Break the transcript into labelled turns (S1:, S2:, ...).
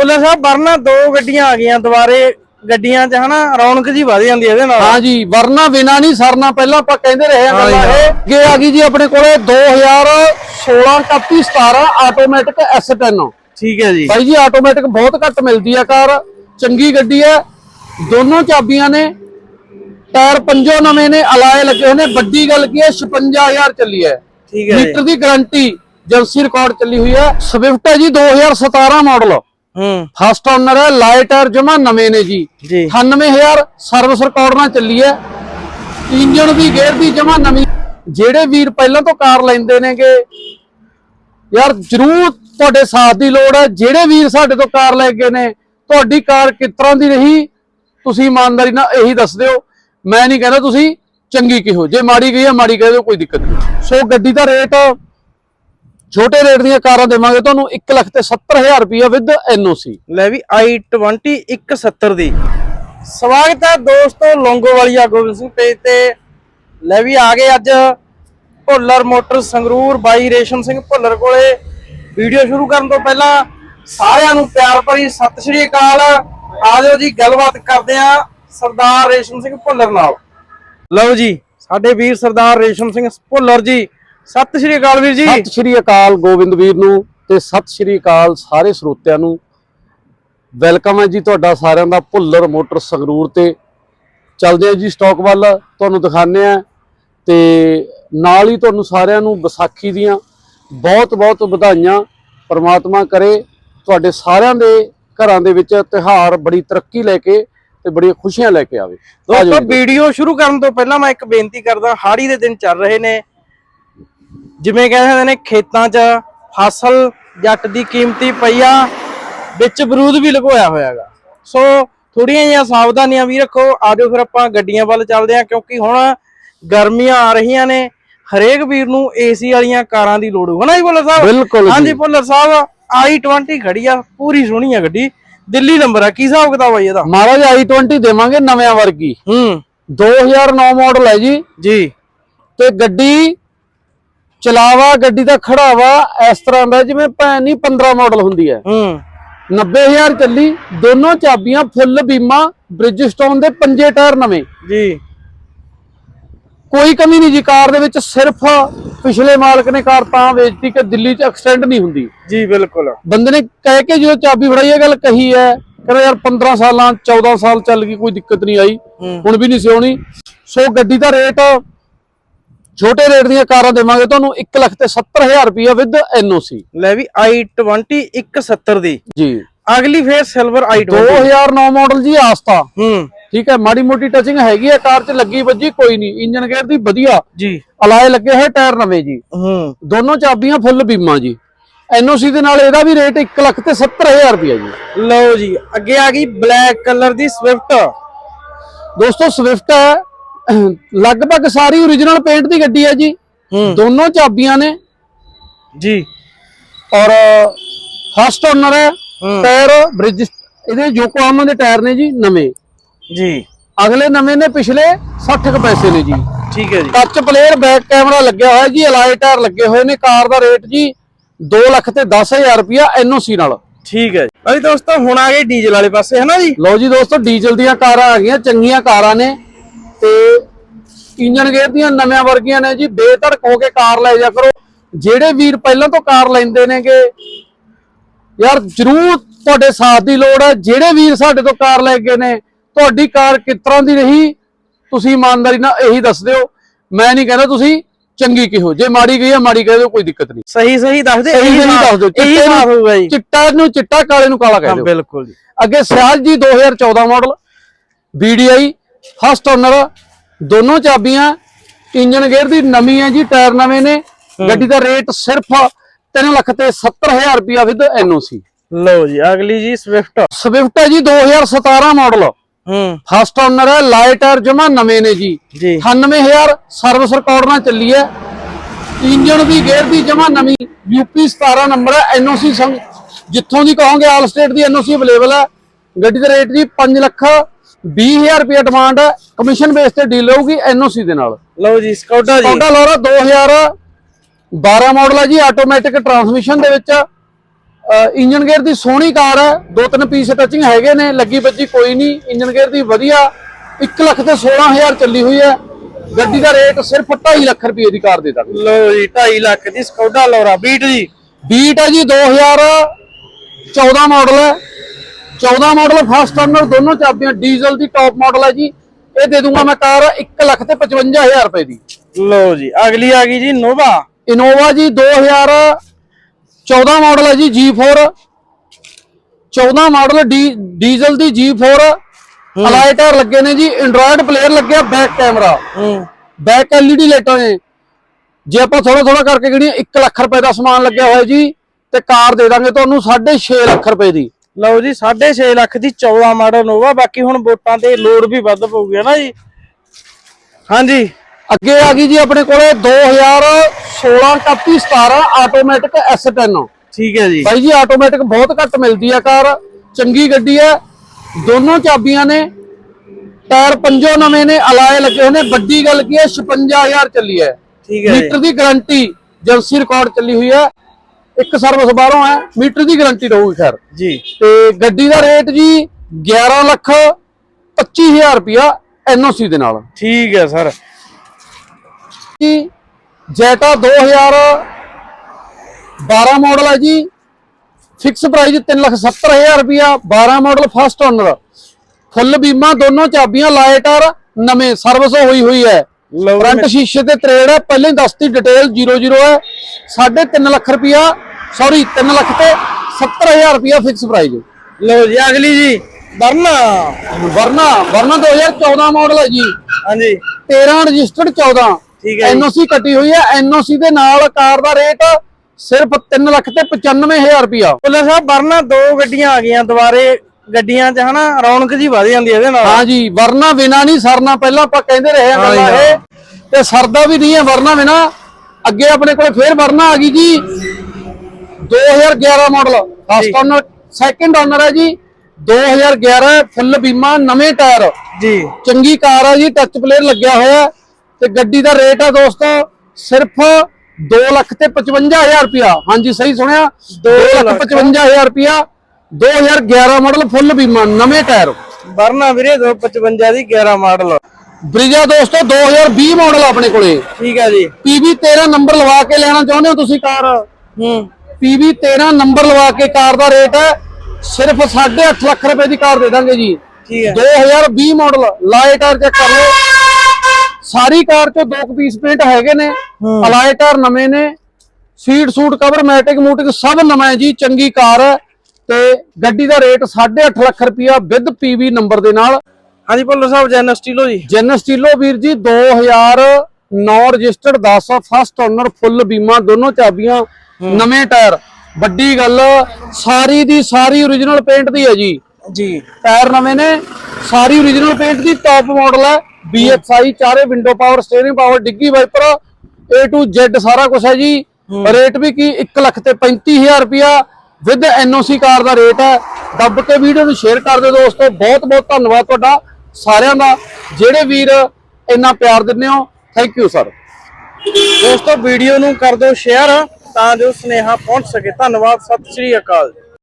S1: ਭੁੱਲਰ ਸਾਹਿਬ ਵਰਨਾ ਦੋ ਗੱਡੀਆਂ ਆ ਗਈਆਂ ਦੁਬਾਰੇ ਗੱਡੀਆਂ 'ਚ ਹਨਾ? ਰੌਣਕ ਜੀ ਵਧ ਜਾਂਦੀ ਹੈ ਇਹਦੇ ਨਾਲ।
S2: ਹਾਂ ਜੀ ਵਰਨਾ ਬਿਨਾ ਨਹੀਂ ਸਰਨਾ ਪਹਿਲਾਂ ਆਪਾਂ ਕਹਿੰਦੇ ਰਹੇ ਆ ਗੱਲਾਂ ਇਹ। ਅੱਗੇ ਆ ਗਈ ਜੀ ਆਪਣੇ ਕੋਲੇ 2016 31 17 ਆਟੋਮੈਟਿਕ S10
S1: ਠੀਕ ਹੈ ਜੀ।
S2: ਬਾਈ ਜੀ ਆਟੋਮੈਟਿਕ ਬਹੁਤ ਘੱਟ ਮਿਲਦੀ ਆ ਕਾਰ। ਚੰਗੀ ਗੱਡੀ ਹੈ ਦੋਨੋਂ ਚਾਬੀਆਂ ਨੇ। ਟਾਇਰ ਪੰਜੋ ਨਵੇਂ ਨੇ ਅਲਾਏ ਲੱਗੇ ਹੋਏ ਨੇ। ਵੱਡੀ ਗੱਲ ਕੀ ਹੈ 56000 ਚੱਲੀ ਹੈ।
S1: ਠੀਕ ਹੈ ਜੀ।
S2: ਲੀਟਰ ਦੀ ਗਾਰੰਟੀ ਏਜੰਸੀ ਰਿਕਾਰਡ ਚੱਲੀ ਹੋਈ ਹੈ। ਸਵਿਫਟ ਹੈ ਜੀ 2017 ਮਾਡਲ।
S1: ਹੂੰ।
S2: ਫਸਟ ਓਨਰ ਹੈ ਲਾਈਟ ਟਾਇਰ ਜਮਾ ਨਵੇਂ ਨੇ ਜੀ।
S1: ਜੀ।
S2: 98000 ਸਰਵਿਸ ਰਿਕਾਰਡ ਨਾਲ ਚੱਲੀ ਹੈ। ਇੰਜਨ ਦੀ ਗੇਅਰ ਦੀ ਜਮਾ ਨਵੀਂ। ਜਿਹੜੇ ਵੀਰ ਪਹਿਲਾਂ ਤੋਂ ਕਾਰ ਲੈਂਦੇ ਨੇਗੇ ਯਾਰ ਜਰੂਰ ਤੁਹਾਡੇ ਸਾਥ ਦੀ ਲੋੜ ਹੈ। ਜਿਹੜੇ ਵੀਰ ਸਾਡੇ ਤੋਂ ਕਾਰ ਲੈ ਗਏ ਨੇ ਤੁਹਾਡੀ ਕਾਰ ਕਿਸ ਤਰ੍ਹਾਂ ਦੀ ਰਹੀ ਤੁਸੀਂ ਇਮਾਨਦਾਰੀ ਨਾਲ ਇਹੀ ਦੱਸ ਦਿਓ। ਮੈਂ ਨਹੀਂ ਕਹਿੰਦਾ ਤੁਸੀਂ ਚੰਗੀ ਕਿਹੋ। ਜੇ ਮਾੜੀ ਗਈ ਹੈ ਮਾੜੀ ਕਹਿ ਦਿਓ ਕੋਈ ਦਿੱਕਤ ਨਹੀਂ। ਸੋ ਗੱਡੀ ਦਾ ਰੇਟ ਛੋਟੇ ਰੇਟ ਦੀਆਂ ਕਾਰਾਂ ਦੇਵਾਂਗੇ ਤੁਹਾਨੂੰ 1 ਲੱਖ ਤੇ 70000 ਰੁਪਏ ਵਿਦ ਐਨਓਸੀ
S1: ਲੈ ਵੀ i20 170 ਦੀ। ਸਵਾਗਤ ਹੈ ਦੋਸਤੋ ਲੌਂਗੋਵਾਲੀਆ ਗੋਬਿੰਦ ਸਿੰਘ ਪੇਜ ਤੇ। ਲੈ ਵੀ ਆ ਗਏ ਅੱਜ ਭੁੱਲਰ ਮੋਟਰ ਸੰਗਰੂਰ ਬਾਈ ਰੇਸ਼ਮ ਸਿੰਘ ਭੁੱਲਰ ਕੋਲੇ। ਵੀਡੀਓ ਸ਼ੁਰੂ ਕਰਨ ਤੋਂ ਪਹਿਲਾਂ ਸਾਰਿਆਂ ਨੂੰ ਪਿਆਰ ਭਰੀ ਸਤਿ ਸ਼੍ਰੀ ਅਕਾਲ। ਆਜੋ ਜੀ ਗੱਲਬਾਤ ਕਰਦੇ ਆ ਸਰਦਾਰ ਰੇਸ਼ਮ ਸਿੰਘ ਭੁੱਲਰ ਨਾਲ। ਲਓ ਜੀ ਸਾਡੇ ਵੀਰ ਸਰਦਾਰ ਰੇਸ਼ਮ ਸਿੰਘ ਭੁੱਲਰ ਜੀ ਸਤਿ ਸ਼੍ਰੀ ਅਕਾਲ ਵੀਰ ਜੀ।
S2: ਸਤਿ ਸ਼੍ਰੀ ਅਕਾਲ ਗੋਬਿੰਦ ਵੀਰ ਨੂੰ ਤੇ ਸਤਿ ਸ਼੍ਰੀ ਅਕਾਲ ਸਾਰੇ ਸਰੋਤਿਆਂ ਨੂੰ। ਵੈਲਕਮ ਹੈ ਜੀ ਤੁਹਾਡਾ ਸਾਰਿਆਂ ਦਾ ਭੁੱਲਰ ਮੋਟਰ ਸੰਗਰੂਰ ਤੇ। ਚੱਲਦੇ ਆ ਜੀ ਸਟਾਕ ਵੱਲ ਤੁਹਾਨੂੰ ਦਿਖਾਣੇ ਆ ਤੇ ਨਾਲ ਹੀ ਤੁਹਾਨੂੰ ਸਾਰਿਆਂ ਨੂੰ ਵਿਸਾਖੀ ਦੀਆਂ ਬਹੁਤ ਬਹੁਤ ਵਧਾਈਆਂ। ਪ੍ਰਮਾਤਮਾ ਕਰੇ ਤੁਹਾਡੇ ਸਾਰਿਆਂ ਦੇ ਘਰਾਂ ਦੇ ਵਿੱਚ ਤਿਹਾਰ ਬੜੀ ਤਰੱਕੀ ਲੈ ਕੇ ਤੇ ਬੜੀਆਂ ਖੁਸ਼ੀਆਂ ਲੈ ਕੇ ਆਵੇ।
S1: ਦੋਸਤੋ। ਵੀਡੀਓ ਸ਼ੁਰੂ ਕਰਨ ਤੋਂ ਪਹਿਲਾਂ ਮੈਂ ਇੱਕ ਬੇਨਤੀ ਕਰਦਾ ਹਾੜੀ ਦੇ ਦਿਨ ਚੱਲ ਰਹੇ ਨੇ। ਜਿਵੇਂ ਕਹਿੰਦੇ ਨੇ ਖੇਤਾਂ 'ਚ ਫਸਲ ਜੱਟ ਦੀ ਕੀਮਤੀ ਪਈ ਆ ਵਿੱਚ ਬਰੂਦ ਵੀ ਲਗੋਇਆ ਹੋਇਆਗਾ। ਸੋ ਥੋੜੀਆਂ ਜਿਹੀਆਂ ਸਾਵਧਾਨੀਆਂ ਵੀ ਰੱਖੋ ਆਜੋ ਫਿਰ ਆਪਾਂ ਗੱਡੀਆਂ ਵੱਲ ਚੱਲਦੇ ਆ ਕਿਉਂਕਿ ਹੁਣ ਗਰਮੀਆਂ ਆ ਰਹੀਆਂ ਨੇ ਹਰੇਕ ਵੀਰ ਨੂੰ ਏਸੀ ਵਾਲੀਆਂ ਕਾਰਾਂ ਦੀ ਲੋੜ ਹੋਣਾ ਜੀ ਭੁੱਲਰ ਸਾਹਿਬ। ਹਾਂਜੀ ਭੁੱਲਰ ਸਾਹਿਬ i20 ਖੜੀ ਆ ਪੂਰੀ ਸੋਹਣੀ ਆ ਗੱਡੀ। ਦਿੱਲੀ ਨੰਬਰ ਆ ਕੀ ਹਿਸਾਬ ਕਿਤਾਬ ਆ ਇਹਦਾ?
S2: ਮਹਾਰਾਜ i20 ਦੇਵਾਂਗੇ ਨਵਿਆਂ ਵਰਗੀ।
S1: ਹੂੰ।
S2: 2009 ਮਾਡਲ ਹੈ ਜੀ।
S1: ਜੀ।
S2: ਤੇ ਗੱਡੀ ਚਲਾਵਾ ਗੱਡੀ ਦਾ ਖੜਾਵਾ ਇਸ ਤਰ੍ਹਾਂ ਦਾ ਜਿਵੇਂ ਭੈਣ ਨਹੀਂ 15 ਮਾਡਲ ਹੁੰਦੀ ਹੈ।
S1: ਹੂੰ।
S2: 90000 ਚੱਲੀ ਦੋਨੋਂ ਚਾਬੀਆਂ ਫੁੱਲ ਬੀਮਾ ਬ੍ਰਿਜਸਟੋਨ ਦੇ ਪੰਜੇ ਟਾਇਰ ਨਵੇਂ।
S1: ਜੀ।
S2: ਕੋਈ ਕਮੀ ਨਹੀਂ ਜੀ ਕਾਰ ਦੇ ਵਿੱਚ ਸਿਰਫ ਪਿਛਲੇ ਮਾਲਕ ਨੇ ਕਾਰ ਤਾਂ ਵੇਚਤੀ ਕਿ ਦਿੱਲੀ 'ਚ ਐਕਸਟੈਂਡ ਨਹੀਂ ਹੁੰਦੀ।
S1: ਜੀ ਬਿਲਕੁਲ।
S2: ਬੰਦੇ ਨੇ ਕਹਿ ਕੇ ਜਦੋਂ ਚਾਬੀ ਫੜਾਈ ਇਹ ਗੱਲ ਕਹੀ ਹੈ ਕਹਿੰਦਾ ਯਾਰ 15 ਸਾਲਾਂ 14 ਸਾਲ ਚੱਲ ਗਈ ਕੋਈ ਦਿੱਕਤ ਨਹੀਂ ਆਈ। ਹੁਣ ਵੀ ਨਹੀਂ ਸੀ ਆਉਣੀ ਸੋ ਗੱਡੀ ਦਾ ਰੇਟ ਛੋਟੇ ਰੇਟ ਦੀਆਂ ਕਾਰਾਂ ਦੇਵਾਂਗੇ ਤੁਹਾਨੂੰ 1 ਲੱਖ ਤੇ 70000 ਰੁਪਏ ਵਿਦ ਐਨਓਸੀ
S1: ਲੈ ਵੀ i20 170 ਦੀ।
S2: ਜੀ।
S1: ਅਗਲੀ ਫੇਰ ਸਿਲਵਰ i20
S2: 2009 ਮਾਡਲ ਜੀ ਆਸਤਾ।
S1: ਹੂੰ।
S2: ਠੀਕ ਹੈ ਮਾੜੀ ਮੋਟੀ ਟਚਿੰਗ ਹੈਗੀ ਹੈ ਕਾਰ 'ਚ ਲੱਗੀ ਵੱਜੀ ਕੋਈ ਨਹੀਂ। ਇੰਜਨ ਗੇਅਰ ਦੀ ਵਧੀਆ।
S1: ਜੀ।
S2: ਅਲਾਏ ਲੱਗੇ ਹੋਏ ਟਾਇਰ ਨਵੇਂ ਜੀ।
S1: ਹੂੰ।
S2: ਦੋਨੋਂ ਚਾਬੀਆਂ ਫੁੱਲ ਬੀਮਾ ਜੀ। ਐਨਓਸੀ ਦੇ ਨਾਲ ਇਹਦਾ ਵੀ ਰੇਟ 1 ਲੱਖ ਤੇ 70000 ਰੁਪਏ ਜੀ।
S1: ਲਓ ਜੀ ਅੱਗੇ ਆ ਗਈ ਬਲੈਕ ਕਲਰ ਦੀ ਸਵਿਫਟ
S2: ਦੋਸਤੋ ਸਵਿਫਟ ਹੈ ਲਗਭਗ ਸਾਰੀ origignal ਪੇਂਟ ਦੀ ਗੱਡੀ ਹੈ ਜੀ।
S1: ਹੂੰ।
S2: ਦੋਨੋਂ ਚਾਬੀਆਂ ਨੇ।
S1: ਜੀ।
S2: ਔਰ ਫਸਟ ਓਨਰ ਹੈ
S1: ਹੂੰ।
S2: ਟਾਇਰ ਬ੍ਰਿਜ ਇਹਦੇ ਯੋਕੋਹਾਮਾ ਦੇ ਟਾਇਰ ਨੇ ਜੀ ਨਵੇਂ।
S1: ਜੀ।
S2: ਅਗਲੇ ਨਵੇਂ ਨੇ ਪਿਛਲੇ 60 ਕੁ ਪੈਸੇ ਨੇ ਜੀ।
S1: ਠੀਕ ਹੈ ਜੀ।
S2: ਟੱਚ ਪਲੇਅਰ ਬੈਕ ਕੈਮਰਾ ਲੱਗਿਆ ਹੋਇਆ ਜੀ ਅਲਾਈ ਟਾਇਰ ਲੱਗੇ ਹੋਏ ਨੇ। ਕਾਰ ਦਾ ਰੇਟ ਜੀ 2 ਲੱਖ ਤੇ 10000 ਰੁਪਿਆ ਐਨਓਸੀ ਨਾਲ।
S1: ਠੀਕ ਹੈ ਜੀ। ਅਜੀ ਦੋਸਤੋ ਹੁਣ ਆ ਗਏ ਡੀਜ਼ਲ ਵਾਲੇ ਪਾਸੇ ਹਨਾ ਜੀ?
S2: ਲਓ ਜੀ ਦੋਸਤੋ ਡੀਜ਼ਲ ਦੀਆਂ ਕਾਰਾਂ ਆ ਗਈਆਂ ਚੰਗੀਆਂ ਕਾਰਾਂ ਨੇ। ਤੇ ਇੰਜਨ ਗੇਅਰ ਦੀਆਂ ਨਵਿਆਂ ਵਰਗੀਆਂ ਨੇ ਜੀ ਬੇਧੜਕ ਹੋ ਕੇ ਕਾਰ ਲੈ ਜਾ ਕਰੋ। ਜਿਹੜੇ ਵੀਰ ਪਹਿਲਾਂ ਤੋਂ ਕਾਰ ਲੈਂਦੇ ਨੇਗੇ ਯਾਰ ਜਰੂਰ ਤੁਹਾਡੇ ਸਾਥ ਦੀ ਲੋੜ ਹੈ। ਜਿਹੜੇ ਵੀਰ ਸਾਡੇ ਤੋਂ ਕਾਰ ਲੈ ਗਏ ਨੇ ਤੁਹਾਡੀ ਕਾਰ ਕਿਸ ਤਰ੍ਹਾਂ ਦੀ ਰਹੀ ਤੁਸੀਂ ਇਮਾਨਦਾਰੀ ਨਾਲ ਇਹੀ ਦੱਸ ਦਿਓ। ਮੈਂ ਨਹੀਂ ਕਹਿੰਦਾ ਤੁਸੀਂ ਚੰਗੀ ਕਿਹੋ ਜੇ ਮਾੜੀ ਗਈ ਹੈ ਮਾੜੀ ਕਹਿ ਦਿਓ ਕੋਈ ਦਿੱਕਤ ਨਹੀਂ।
S1: ਸਹੀ ਸਹੀ ਦੱਸ ਦੇ
S2: ਸਹੀ ਸਹੀ ਦੱਸ ਦਿਓ ਚਿੱਟੇ
S1: ਸਾਫ਼ ਹੋਊਗਾ ਜੀ।
S2: ਚਿੱਟਾ ਨੂੰ ਚਿੱਟਾ ਕਾਲੇ ਨੂੰ ਕਾਲਾ ਕਹਿ ਦਿਓ।
S1: ਬਿਲਕੁਲ ਜੀ।
S2: ਅੱਗੇ ਸਿਆਜ ਜੀ 2014 ਮਾਡਲ VDI ਫਸਟ ਓਨਰ ਦੋਨੋਂ ਚਾਬੀਆਂ ਇੰਜਨ ਗੇਅਰ ਦੀ ਨਵੀਂ ਹੈ ਜੀ ਟਾਇਰ ਨਵੇਂ ਨੇ ਗੱਡੀ ਦਾ ਰੇਟ ਸਿਰਫ 3 ਲੱਖ ਤੇ 70000 ਰੁਪਿਆ ਵਿਦ ਐਨਓਸੀ
S1: ਲਓ ਜੀ ਅਗਲੀ ਜੀ ਸਵਿਫਟ
S2: ਸਵਿਫਟ ਹੈ ਜੀ 2017 ਮਾਡਲ
S1: ਹੂੰ।
S2: ਫਸਟ ਓਨਰ ਹੈ ਲਾਈਟ ਟਾਇਰ ਜਮਾ ਨਵੇਂ ਨੇ ਜੀ।
S1: ਜੀ।
S2: 98000 ਸਰਵਿਸ ਰਿਕਾਰਡ ਨਾਲ ਚੱਲੀ ਹੈ। ਇੰਜਨ ਦੀ ਗੇਅਰ ਦੀ ਜਮਾ ਨਵੀਂ ਯੂਪੀ 17 ਨੰਬਰ ਹੈ ਐਨਓਸੀ ਜਿੱਥੋਂ ਦੀ ਕਹੋਗੇ ਆਲ ਸਟੇਟ ਦੀ ਐਨਓਸੀ ਅਵੇਲੇਬਲ ਹੈ। ਗੱਡੀ ਦਾ ਰੇਟ ਜੀ 5 ਲੱਖ 20000 ਰੁਪਏ ਡਿਮਾਂਡ ਕਮਿਸ਼ਨ ਬੇਸ ਤੇ ਡੀਲ ਹੋਊਗੀ ਐਨਓਸੀ ਦੇ ਨਾਲ।
S1: ਲਓ ਜੀ ਸਕੌਡਾ ਜੀ।
S2: ਸਕੋਡਾ ਲੋਰਾ 2012 ਮਾਡਲ ਹੈ ਜੀ ਆਟੋਮੈਟਿਕ ਟਰਾਂਸਮਿਸ਼ਨ ਦੇ ਵਿੱਚ ਇੰਜਨ ਗੇਅਰ ਦੀ ਸੋਹਣੀ ਕਾਰ ਹੈ ਦੋ ਤਿੰਨ ਪੀਸ ਟੱਚਿੰਗ ਹੈਗੇ ਨੇ ਲੱਗੀ ਬੱਜੀ ਕੋਈ ਨਹੀਂ। ਇੰਜਨ ਗੇਅਰ ਦੀ ਵਧੀਆ। 1 ਲੱਖ ਤੇ 16000 ਚੱਲੀ ਹੋਈ ਹੈ ਗੱਡੀ ਦਾ ਰੇਟ ਸਿਰਫ 2.5 ਲੱਖ ਰੁਪਏ ਦੀ ਕਾਰ ਦੇ ਦਾਂਗੇ।
S1: ਲੋ ਜੀ 2.5 ਲੱਖ ਦੀ ਸਕੋਡਾ ਲੋਰਾ ਬੀਟ ਜੀ।
S2: ਬੀਟ ਹੈ ਜੀ 2014 ਮਾਡਲ ਹੈ 14 ਮਾਡਲ ਫਸਟ ਓਨਰ ਦੋਨੋਂ ਚਾਬੀਆਂ ਡੀਜ਼ਲ ਦੀ ਟੌਪ ਮਾਡਲ ਹੈ ਜੀ। ਇਹ ਦੇ ਦੂੰਗਾ ਮੈਂ ਕਾਰ 1 ਲੱਖ ਤੇ 55000 ਰੁਪਏ ਦੀ।
S1: ਲੋ ਜੀ ਅਗਲੀ ਆ ਗਈ ਜੀ ਨੋਵਾ
S2: ਇਨੋਵਾ ਜੀ 2014 ਮਾਡਲ ਹੈ ਜੀ G4 14 ਮਾਡਲ ਡੀ- ਡੀਜ਼ਲ ਦੀ G4 ਅਲਾਈ ਟਾਇਰ ਲੱਗੇ ਨੇ ਜੀ ਐਂਡਰੋਇਡ ਪਲੇਅਰ ਲੱਗਿਆ ਬੈਕ ਕੈਮਰਾ ਬੈਕ LED ਲਾਈਟਾਂ ਨੇ। ਜੇ ਆਪਾਂ ਥੋੜਾ ਥੋੜਾ ਕਰਕੇ ਗਣੀਏ 1 ਲੱਖ ਰੁਪਏ ਦਾ ਸਮਾਨ ਲੱਗਿਆ ਹੋਇਆ ਜੀ ਤੇ ਕਾਰ ਦੇ ਦਾਂਗੇ ਤੁਹਾਨੂੰ 6.5 ਲੱਖ ਰੁਪਏ ਦੀ।
S1: ਲਓ ਜੀ 6.5 ਲੱਖ ਦੀ 14 ਮਾਡਲ ਨੋਵਾ ਬਾਕੀ ਹੁਣ ਵੋਟਾਂ ਤੇ ਲੋਡ ਵੀ ਵੱਧ ਪਊਗੀ ਨਾ ਜੀ? ਹਾਂਜੀ।
S2: ਅੱਗੇ ਆ ਗਈ ਜੀ ਆਪਣੇ ਕੋਲੇ 2016 31 17 ਆਟੋਮੈਟਿਕ S10
S1: ਠੀਕ ਹੈ ਜੀ।
S2: ਬਾਈ ਜੀ ਆਟੋਮੈਟਿਕ ਬਹੁਤ ਘੱਟ ਮਿਲਦੀ ਆ ਕਾਰ। ਚੰਗੀ ਗੱਡੀ ਹੈ। ਦੋਨੋਂ ਚਾਬੀਆਂ ਨੇ। ਟਾਇਰ ਪੰਜੋ ਨਵੇਂ ਨੇ ਅਲਾਏ ਲੱਗੇ ਹੋਏ ਨੇ। ਵੱਡੀ ਗੱਲ ਕੀ ਹੈ 56000 ਚੱਲੀ ਹੈ।
S1: ਠੀਕ ਹੈ ਜੀ।
S2: ਮੀਟਰ ਦੀ ਗਾਰੰਟੀ ਏਜੰਸੀ ਰਿਕਾਰਡ ਚੱਲੀ ਹੋਈ ਹੈ। ਇੱਕ ਸਰਵਿਸ ਬਾਹਰੋਂ ਹੈ ਮੀਟਰ ਦੀ ਗਾਰੰਟੀ ਰਹੂਗੀ ਖੈਰ।
S1: ਜੀ।
S2: ਤੇ ਗੱਡੀ ਦਾ ਰੇਟ ਜੀ 11 ਲੱਖ 25000 ਰੁਪਿਆ ਐਨਓਸੀ ਦੇ ਨਾਲ।
S1: ਠੀਕ ਹੈ ਸਰ।
S2: ਜੀ ਜੈਟਾ 2012 ਮਾਡਲ ਹੈ ਜੀ। ਫਿਕਸ ਪ੍ਰਾਈਸ 370000 ਰੁਪਿਆ 12 ਮਾਡਲ ਫਸਟ ਓਨਰ ਫੁੱਲ ਬੀਮਾ ਦੋਨੋਂ ਚਾਬੀਆਂ ਲਾਈਟਰ ਨਵੇਂ। ਸਰਵਿਸ ਹੋਈ ਹੋਈ ਹੈ। ਫਰੰਟ ਸ਼ੀਸ਼ੇ ਤੇ ਤਰੇੜ ਹੈ। ਪਹਿਲਾਂ ਹੀ ਦੱਸਤੀ ਡਿਟੇਲ 00 ਹੈ। 3.5 ਲੱਖ ਰੁਪਿਆ ਸੌਰੀ 3 ਲੱਖ ਤੇ 70000 ਰੁਪਿਆ ਫਿਕਸ ਪ੍ਰਾਈਸ
S1: ਲਓ ਜੀ ਅਗਲੀ ਜੀ। ਵਰਨਾ।
S2: ਵਰਨਾ ਵਰਨਾ 2014 ਮਾਡਲ ਹੈ ਜੀ।
S1: ਹਾਂਜੀ।
S2: 13 ਰਜਿਸਟਰਡ 14
S1: ਠੀਕ ਹੈ।
S2: ਐਨਓਸੀ ਕੱਟੀ ਹੋਈ ਹੈ। ਐਨਓਸੀ ਦੇ ਨਾਲ ਕਾਰ ਦਾ ਰੇਟ ਸਿਰਫ 3 ਲੱਖ ਤੇ 95000 ਰੁਪਿਆ
S1: ਭੁੱਲਰ ਸਾਹਿਬ ਵਰਨਾ ਦੋ ਗੱਡੀਆਂ ਆ ਗਈਆਂ ਦੁਬਾਰੇ ਗੱਡੀਆਂ 'ਚ ਹਨਾ? ਰੌਣਕ ਜੀ ਵਧ ਜਾਂਦੀ ਹੈ ਇਹਦੇ ਨਾਲ।
S2: ਹਾਂ ਜੀ ਵਰਨਾ ਬਿਨਾ ਨਹੀਂ ਸਰਨਾ। ਪਹਿਲਾਂ ਆਪਾਂ ਕਹਿੰਦੇ ਰਹੇ ਹਾਂ ਗੱਲਾਂ ਇਹ। ਤੇ ਸਰਦਾ ਵੀ ਨਹੀਂ ਹੈ ਵਰਨਾ ਬਿਨਾ। ਅੱਗੇ ਆਪਣੇ ਕੋਲ ਫੇਰ ਵਰਨਾ ਆ ਗਈ ਜੀ। 2011 model first owner second owner ਹੈ ਜੀ। 2011 ਫੁੱਲ ਬੀਮਾ ਨਵੇਂ ਟਾਇਰ
S1: ਜੀ।
S2: ਚੰਗੀ ਕਾਰ ਆ ਜੀ ਟੱਚ ਪਲੇਅਰ ਲੱਗਿਆ ਹੋਇਆ ਤੇ ਗੱਡੀ ਦਾ ਰੇਟ ਆ ਦੋਸਤੋ ਸਿਰਫ 2 ਲੱਖ ਤੇ 55000 ਰੁਪਿਆ ਹਾਂਜੀ ਸਹੀ ਸੁਣਿਆ? 2 ਲੱਖ। 55000 ਰੁਪਿਆ 2011 ਮਾਡਲ ਫੁੱਲ ਬੀਮਾ ਨਵੇਂ ਟਾਇਰ
S1: ਵਰਨਾ ਵੀਰੇ 255 ਦੀ 11 ਮਾਡਲ
S2: ਬ੍ਰਿਜਾ ਦੋਸਤੋ 2020 ਮਾਡਲ ਆਪਣੇ ਕੋਲੇ।
S1: ਠੀਕ ਹੈ ਜੀ।
S2: PV 13 ਨੰਬਰ ਲਵਾ ਕੇ ਲੈਣਾ ਚਾਹੁੰਦੇ ਹੋ ਤੁਸੀਂ ਕਾਰ?
S1: ਹੂੰ।
S2: PV 13 ਨੰਬਰ ਲਵਾ ਕੇ ਕਾਰ ਦਾ ਰੇਟ ਹੈ ਸਿਰਫ 8.5 ਲੱਖ ਰੁਪਏ ਦੀ ਕਾਰ ਦੇ ਦਾਂਗੇ ਜੀ।
S1: ਠੀਕ ਹੈ?
S2: 2020 ਮਾਡਲ ਲਾਏ ਟਾਇਰ ਚੈੱਕ ਕਰ ਲਓ। ਸਾਰੀ ਕਾਰ ਚੋਂ ਦੋ ਪੀਸ ਪੇਂਟ ਹੈਗੇ ਨੇ। ਅਲਾਈ ਟਾਇਰ ਨਵੇਂ ਨੇ ਸੀਟ ਸੂਟ ਕਵਰ ਮੈਟਿਕ ਮੂਟਿਕ ਸਭ ਨਵਾਂ ਹੈ ਜੀ ਚੰਗੀ ਕਾਰ ਹੈ। ਤੇ ਗੱਡੀ ਦਾ ਰੇਟ 8.5 ਲੱਖ ਰੁਪਇਆ ਵਿਦ ਪੀਵੀ ਨੰਬਰ ਦੇ ਨਾਲ।
S1: ਹਾਂਜੀ ਭੁੱਲਰ ਸਾਹਿਬ ਜੈਨ ਸਟੀਲੋ ਜੀ।
S2: ਜਨ ਸਟੀਲੋ ਵੀਰ ਜੀ 2009 ਰਜਿਸਟਰਡ 10 ਫਸਟ ਓਨਰ ਫੁੱਲ ਬੀਮਾ ਦੋਨੋਂ ਚਾਬੀਆਂ। ਨਵੇਂ ਟਾਇਰ। ਵੱਡੀ ਗੱਲ ਸਾਰੀ ਦੀ ਸਾਰੀ origignal ਪੇਂਟ ਦੀ ਹੈ ਜੀ।
S1: ਜੀ।
S2: ਟਾਇਰ ਨਵੇਂ ਨੇ ਸਾਰੀ origignal ਪੇਂਟ ਦੀ ਟੌਪ ਮਾਡਲ ਹੈ। BXI ਚਾਰੇ ਵਿੰਡੋ ਪਾਵਰ ਸਟੀਅਰਿੰਗ ਪਾਵਰ ਡਿੱਗੀ ਵਾਈਪਰ A to Z ਸਾਰਾ ਕੁਝ ਹੈ ਜੀ। ਰੇਟ ਵੀ ਕੀ? 1 ਲੱਖ ਤੇ 35000 ਰੁਪਿਆ ਵਿਦ NOC ਕਾਰ ਦਾ ਰੇਟ ਹੈ। ਦੱਬ ਕੇ ਵੀਡੀਓ ਨੂੰ ਸ਼ੇਅਰ ਕਰ ਦਿਓ ਦੋਸਤੋ। ਬਹੁਤ ਬਹੁਤ ਧੰਨਵਾਦ ਤੁਹਾਡਾ ਸਾਰਿਆਂ ਦਾ। ਜਿਹੜੇ ਵੀਰ ਇੰਨਾ ਪਿਆਰ ਦਿੰਦੇ ਹੋ ਥੈਂਕ ਯੂ ਸਰ
S1: ਦੋਸਤੋ ਵੀਡੀਓ ਨੂੰ ਕਰ ਦਿਓ ਸ਼ੇਅਰ ਤਾਂ ਜੋ ਸੁਨੇਹਾ ਪਹੁੰਚ ਸਕੇ। ਧੰਨਵਾਦ ਸਤਿ ਸ੍ਰੀ ਅਕਾਲ